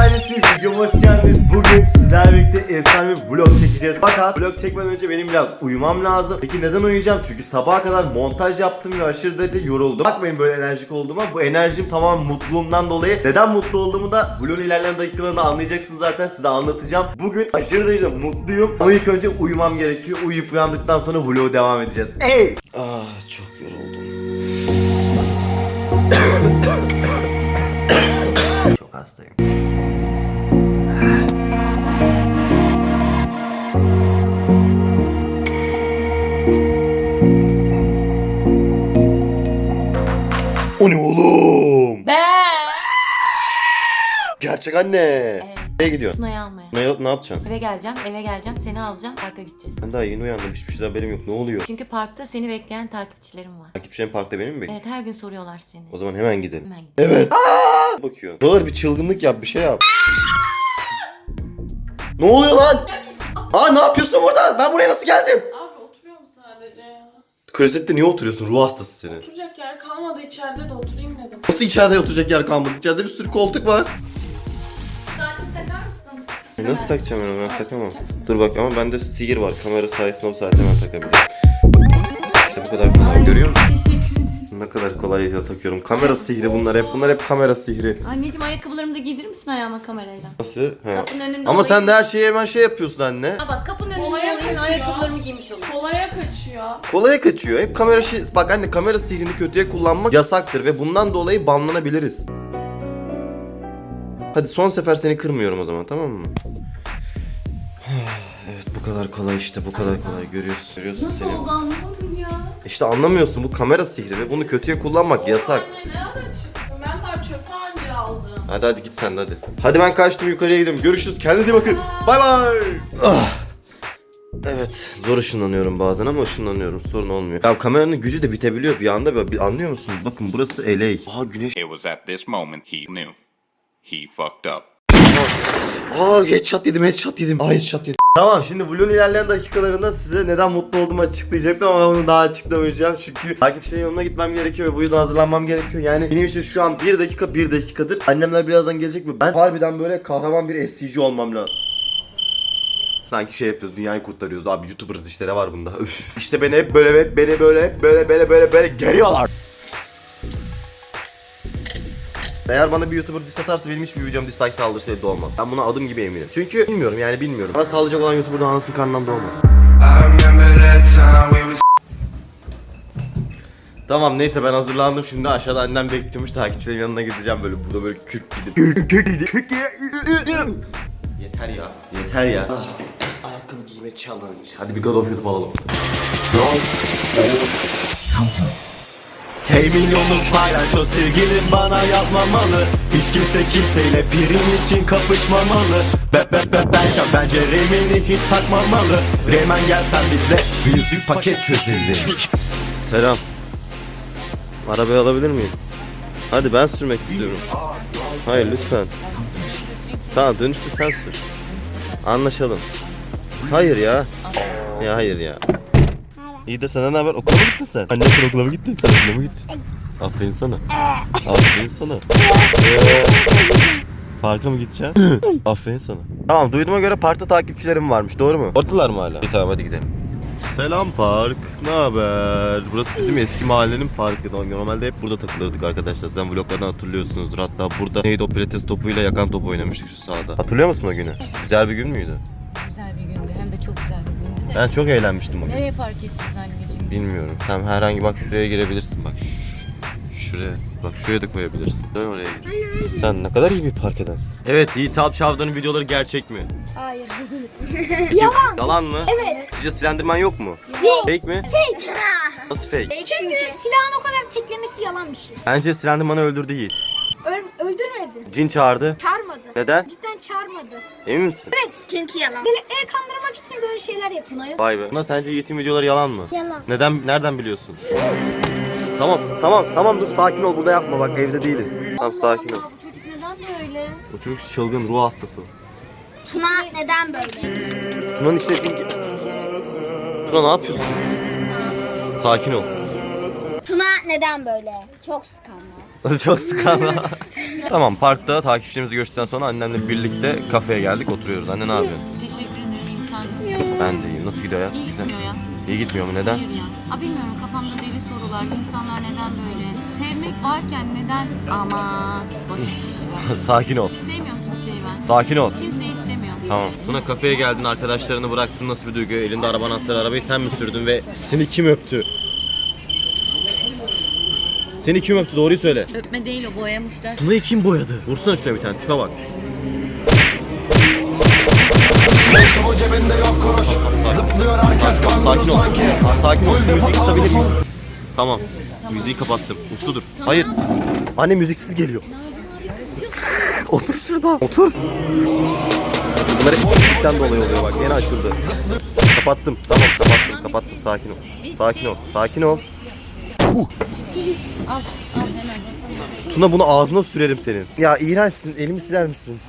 ailesi videoma hoş geldiniz. Bugün sizlerle birlikte efsane bir vlog çekeceğiz. Fakat vlog çekmeden önce benim biraz uyumam lazım. Peki neden uyuyacağım? Çünkü sabaha kadar montaj yaptım ve aşırı derece yoruldum. Bakmayın böyle enerjik olduğuma. Bu enerjim tamamen mutluluğumdan dolayı. Neden mutlu olduğumu da vlogun ilerleyen dakikalarında anlayacaksınız zaten. Size anlatacağım. Bugün aşırı derece mutluyum. Ama ilk önce uyumam gerekiyor. Uyuyup uyandıktan sonra vlogu devam edeceğiz. Ey! Ah çok yoruldum. çok hastayım. Gerçek anne. Nereye gidiyorsun? Tuna'yı almaya. Ne, ne yapacaksın? Eve geleceğim, eve geleceğim, seni alacağım, parka gideceğiz. Ben daha yeni uyandım. Hiçbir şeyden haberim yok. Ne oluyor? Çünkü parkta seni bekleyen takipçilerim var. Takipçilerin parkta benim mi bekliyor? Evet her gün soruyorlar seni. O zaman hemen gidelim. Hemen git. Evet. Bakıyor. Doğru bir çılgınlık yap. Bir şey yap. ne oluyor lan? Aa ne yapıyorsun burada? Ben buraya nasıl geldim? Abi oturuyorum sadece ya. Klozette niye oturuyorsun? Ruh hastası seni. Oturacak yer kalmadı içeride de oturayım dedim. Nasıl içeride oturacak yer kalmadı? İçeride bir sürü koltuk var. Nasıl takacağım ben onu? Ben takamam. Dur bak ama bende sihir var. Kamera sayesinde o saate ben takabilirim. İşte bu kadar kolay. Görüyor musun? Ne kadar kolay ya takıyorum. Kamera sihri bunlar hep. Bunlar hep kamera sihri. Anneciğim ayakkabılarımı da giydirir misin ayağıma kamerayla? Nasıl? He. Kapının önünde Ama sen de her şeyi hemen şey yapıyorsun anne. Ha bak kapının önünde Kolaya olayım kaçıyor. ayakkabılarımı giymiş olayım. Kolaya kaçıyor. Kolaya kaçıyor. Hep kamera şey... Bak anne kamera sihrini kötüye kullanmak yasaktır ve bundan dolayı banlanabiliriz. Hadi son sefer seni kırmıyorum o zaman tamam mı? Evet bu kadar kolay işte bu kadar kolay görüyorsun. Görüyorsun Nasıl seni. oldu anlamadım ya. İşte anlamıyorsun bu kamera sihri ve bunu kötüye kullanmak yasak. Anne ne ara çıktın? Ben daha çöpe anca aldım. Hadi hadi git sen de hadi. Hadi ben kaçtım yukarıya gidiyorum. Görüşürüz. Kendinize iyi bakın. Bay bay. Ah. Evet zor ışınlanıyorum bazen ama ışınlanıyorum sorun olmuyor. Ya kameranın gücü de bitebiliyor bir anda bir anlıyor musun? Bakın burası LA. Aa güneş. It was at this moment he knew. He fucked up. Aa headshot yedim headshot yedim. Aa headshot yedim. Tamam şimdi Blue'un ilerleyen dakikalarında size neden mutlu olduğumu açıklayacaktım ama bunu daha açıklamayacağım. Çünkü takipçilerin yanına gitmem gerekiyor ve bu yüzden hazırlanmam gerekiyor. Yani benim için şu an bir dakika bir dakikadır. Annemler birazdan gelecek ve ben harbiden böyle kahraman bir SCG olmam lazım. Sanki şey yapıyoruz, dünyayı kurtarıyoruz abi YouTuber'ız işte ne var bunda? Üf. işte beni hep böyle beni böyle böyle böyle böyle böyle geriyorlar. Eğer bana bir YouTuber diss atarsa benim hiçbir videom dislike saldırısı elde olmaz. Ben buna adım gibi eminim. Çünkü bilmiyorum yani bilmiyorum. Bana sağlayacak olan YouTuber'ın anasını karnından doğmaz. Tamam neyse ben hazırlandım. Şimdi aşağıda annem bekliyormuş. Takipçilerin yanına gideceğim. Böyle burada böyle kürk gidip Kürk gidip Yeter ya. Yeter ya. Ayakkabı giyme challenge. Hadi bir God of YouTube alalım Hey milyonluk paylaş o bana yazmamalı. Hiç kimse kimseyle birin için kapışmamalı. Be be be bence bence Reymen'i hiç takmamalı. Reymen gelsen bizle bir yüzük paket çözülür. Selam. Arabayı alabilir miyim? Hadi ben sürmek istiyorum. Hayır lütfen. Tamam dönüşte sen sür. Anlaşalım. Hayır ya. Ya hayır ya İyi de senden ne haber? Okula mı gittin sen? Anne sen okula mı gittin? Sen okula mı gittin? Aferin sana. Aferin sana. Ee, Parka mı gideceksin? Aferin sana. Tamam duyduğuma göre parkta takipçilerim varmış doğru mu? Oradalar mı hala? İyi tamam hadi gidelim. Selam park. Ne haber? Burası bizim eski mahallenin parkı. Normalde hep burada takılırdık arkadaşlar. Sen vloglardan hatırlıyorsunuzdur. Hatta burada neydi o pilates topuyla yakan top oynamıştık şu sahada. Hatırlıyor musun o günü? Güzel bir gün müydü? Güzel bir gündü hem de çok güzel bir de. Ben çok eğlenmiştim o gün. Nereye park edeceğiz anneciğim? Bilmiyorum. Sen herhangi bak şuraya girebilirsin bak. Şuraya. Bak şuraya da koyabilirsin. Dön oraya gir. Sen ne kadar iyi bir park edersin. Evet Yiğit Alp Çavdar'ın videoları gerçek mi? Hayır. Yalan mı? Evet. Sizce silendirmen yok mu? Fake. Fake mi? Nasıl fake? Çünkü silahın o kadar teklemesi yalan bir şey. Bence silendirmanı öldürdü Yiğit. Öl- öldürmedi. Cin çağırdı. Çağırmadı. Neden? Cidden çağırmadı. Emin misin? Evet. Çünkü yalan. Böyle el kandırmak için böyle şeyler yapıyor. Vay be. Buna sence Yiğit'in videoları yalan mı? Yalan. Neden? Nereden biliyorsun? Tamam, tamam, tamam dur sakin ol burada yapma bak evde değiliz. Tamam sakin ol. Bu çocuk neden böyle? O çocuk çılgın ruh hastası. Tuna neden böyle? Tuna'nın içine sin... Tuna ne yapıyorsun? Sakin ol. Neden böyle? Çok sıkanlar. Çok sıkan. tamam parkta takipçilerimizi göçtükten sonra annemle birlikte kafeye geldik oturuyoruz. Anne ne yapıyorsun? Teşekkür ederim insan. Ben de iyiyim. Nasıl gidiyor hayat? İyi Güzel. gitmiyor ya. İyi gitmiyor mu? Neden? Hayır ya. Bilmiyorum kafamda deli sorular. İnsanlar neden böyle? Sevmek varken neden? Ama boş. Sakin ol. Sevmiyorum kimseyi ben. Sakin ol. Kimseyi istemiyorum. Tamam. Tuna kafeye geldin, arkadaşlarını bıraktın. Nasıl bir duygu? Elinde araba anahtarı, arabayı sen mi sürdün ve seni kim öptü? Seni kim öptü? Doğruyu söyle. Öpme değil o boyamışlar. Tuna'yı kim boyadı? Vursana şuna bir tane. Tipe bak. O cebinde yok kuruş Zıplıyor herkes kanguru Sakin ol. sanki Ha, sakin ol. Full müziği kısabilir miyiz? Tamam. Müziği kapattım. Usludur. Hayır. Anne müziksiz geliyor. Otur şurada. Otur. Bunlar hep müzikten dolayı oluyor bak. Yine açıldı. Kapattım. Tamam kapattım. Kapattım. Sakin ol. Sakin ol. Sakin ol. Tuna bunu ağzına sürerim senin. Ya iğrençsin. Elimi siler misin?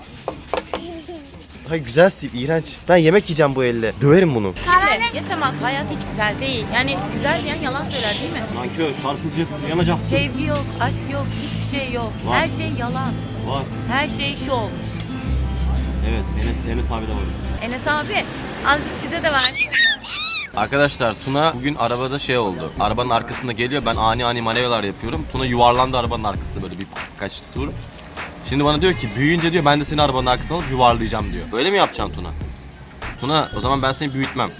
Hayır güzel sil. iğrenç. Ben yemek yiyeceğim bu elle. Döverim bunu. Yaşamak hayat hiç güzel değil. Yani güzel diyen yalan söyler değil mi? Nankör, çarpılacaksın, yanacaksın. Sevgi yok, aşk yok, hiçbir şey yok. Var. Her şey yalan. Var. Her şey şu olmuş. Evet, Enes, Enes abi de var. Enes abi azıcık bize de ver. Arkadaşlar Tuna bugün arabada şey oldu. Arabanın arkasında geliyor. Ben ani ani manevralar yapıyorum. Tuna yuvarlandı arabanın arkasında böyle bir kaç tur. Şimdi bana diyor ki büyüyünce diyor ben de seni arabanın arkasına alıp yuvarlayacağım diyor. Böyle mi yapacaksın Tuna? Tuna o zaman ben seni büyütmem.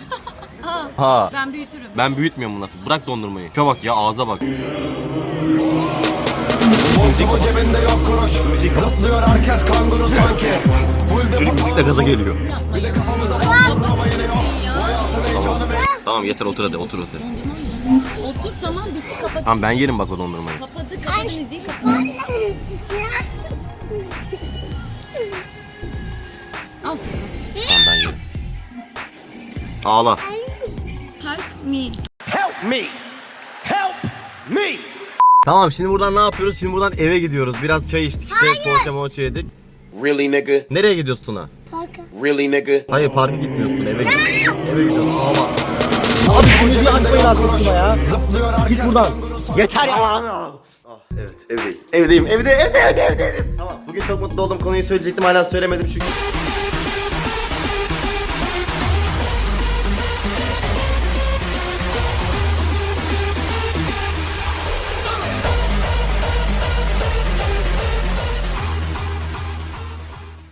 ha. Ben büyütürüm. Ben büyütmüyorum bunu nasıl? Bırak dondurmayı. Şuna bak ya ağza bak. O cebinde yok kuruş Zıplıyor herkes kanguru sanki Full depo Çocuk müzikle gaza geliyor. Bir de kafamıza Tamam yeter otur hadi otur hadi. Otur tamam bitti kapat. Tamam ben yerim bak o dondurmayı. Kapadı kapadı müziği kapat. Al. Tamam ben yerim. Ağla. Help me. Tamam şimdi buradan ne yapıyoruz? Şimdi buradan eve gidiyoruz. Biraz çay içtik işte poğaça moğaça yedik. Really, nigga? Nereye gidiyoruz Tuna? Parka. Really, nigga? Hayır parka gitmiyoruz Tuna eve gidiyoruz. eve gidiyoruz ağla. Abi şu müziği açmayın Tuna ya. Git buradan. Yeter ya. Ah, evet evdeyim. Evdeyim evde evde evde evde. evde. Tamam bugün çok mutlu oldum konuyu söyleyecektim hala söylemedim çünkü